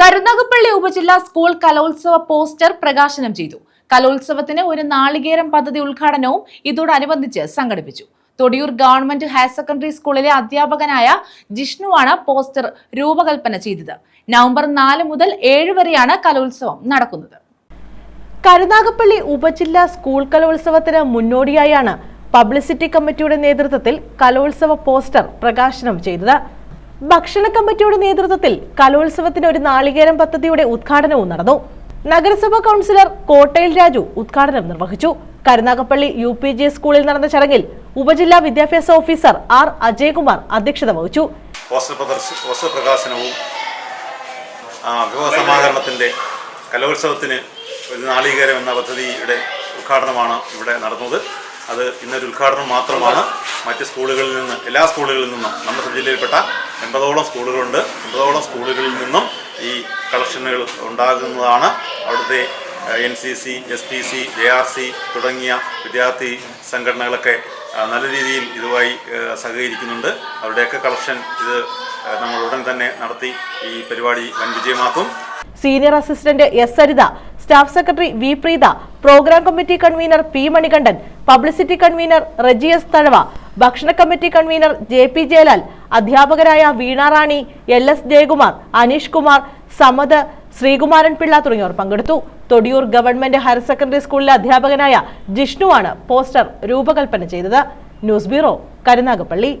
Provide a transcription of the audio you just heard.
കരുനാഗപ്പള്ളി ഉപജില്ലാ സ്കൂൾ കലോത്സവ പോസ്റ്റർ പ്രകാശനം ചെയ്തു. കലോത്സവത്തിന് ഒരു നാളികേരം പദ്ധതി ഉദ്ഘാടനവും ഇതോടനുബന്ധിച്ച് സംഘടിപ്പിച്ചു. തൊടിയൂർ ഗവൺമെന്റ് ഹയർ സെക്കൻഡറി സ്കൂളിലെ അധ്യാപകനായ ജിഷ്ണുവാണ് പോസ്റ്റർ രൂപകൽപ്പന ചെയ്തത്. നവംബർ നാല് മുതൽ ഏഴ് വരെയാണ് കലോത്സവം നടക്കുന്നത്. കരുനാഗപ്പള്ളി ഉപജില്ലാ സ്കൂൾ കലോത്സവത്തിന് മുന്നോടിയായാണ് പബ്ലിസിറ്റി കമ്മിറ്റിയുടെ നേതൃത്വത്തിൽ കലോത്സവ പോസ്റ്റർ പ്രകാശനം ചെയ്തത്. ഭക്ഷണ കമ്മിറ്റിയുടെ നേതൃത്വത്തിൽ കലോത്സവത്തിന് ഒരു നാളികേരം പദ്ധതിയുടെ ഉദ്ഘാടനവും നടന്നു. നഗരസഭാ കൗൺസിലർ കോട്ടയിൽ രാജു ഉദ്ഘാടനം നിർവഹിച്ചു. കരുനാഗപ്പള്ളി യു പി ജി സ്കൂളിൽ നടന്ന ചടങ്ങിൽ ഉപജില്ലാ വിദ്യാഭ്യാസ ഓഫീസർ ആർ അജയകുമാർ അധ്യക്ഷത വഹിച്ചു. പോസ്റ്റർ പ്രദർശ പോസ്റ്റർ പ്രകാശനവും ആ, വിഭവ സമാഹരണത്തിന്റെ കലോത്സവത്തിന് ഒരു നാളികേരം എന്ന പദ്ധതിയുടെ ഉദ്ഘാടനമാണ് ഇവിടെ നടന്നത്. അത് ഇന്നൊരു ഉദ്ഘാടനം മാത്രമാണ്. മറ്റ് സ്കൂളുകളിൽ നിന്ന് എല്ലാ സ്കൂളുകളിൽ നിന്നും നമ്മുടെ ജില്ലയിൽപ്പെട്ട എൺപതോളം സ്കൂളുകളുണ്ട്. എൺപതോളം സ്കൂളുകളിൽ നിന്നും ഈ കളക്ഷനുകൾ ഉണ്ടാകുന്നതാണ്. അവിടുത്തെ N C C S P C J R C തുടങ്ങിയ വിദ്യാർത്ഥി സംഘടനകളൊക്കെ നല്ല രീതിയിൽ ഇതുമായി സഹകരിക്കുന്നുണ്ട്. അവരുടെയൊക്കെ കളക്ഷൻ ഇത് നമ്മൾ ഉടൻ തന്നെ നടത്തി ഈ പരിപാടി വൻ വിജയമാക്കും senior assistant S Saritha staff secretary V Preetha programme committee convener P Manikandan publicity convener Rejiyas Thazhava ഭക്ഷണ committee convener J P Jayalal അധ്യാപകരായ വീണാറാണി എൽ എസ് ജയകുമാർ അനീഷ് കുമാർ സമദ് ശ്രീകുമാരൻ പിള്ള തുടങ്ങിയവർ പങ്കെടുത്തു. തൊടിയൂർ ഗവൺമെന്റ് ഹയർ സെക്കൻഡറി സ്കൂളിലെ അധ്യാപകനായ ജിഷ്ണുവാണ് പോസ്റ്റർ രൂപകൽപ്പന ചെയ്തത്. News bureau Karunagappally.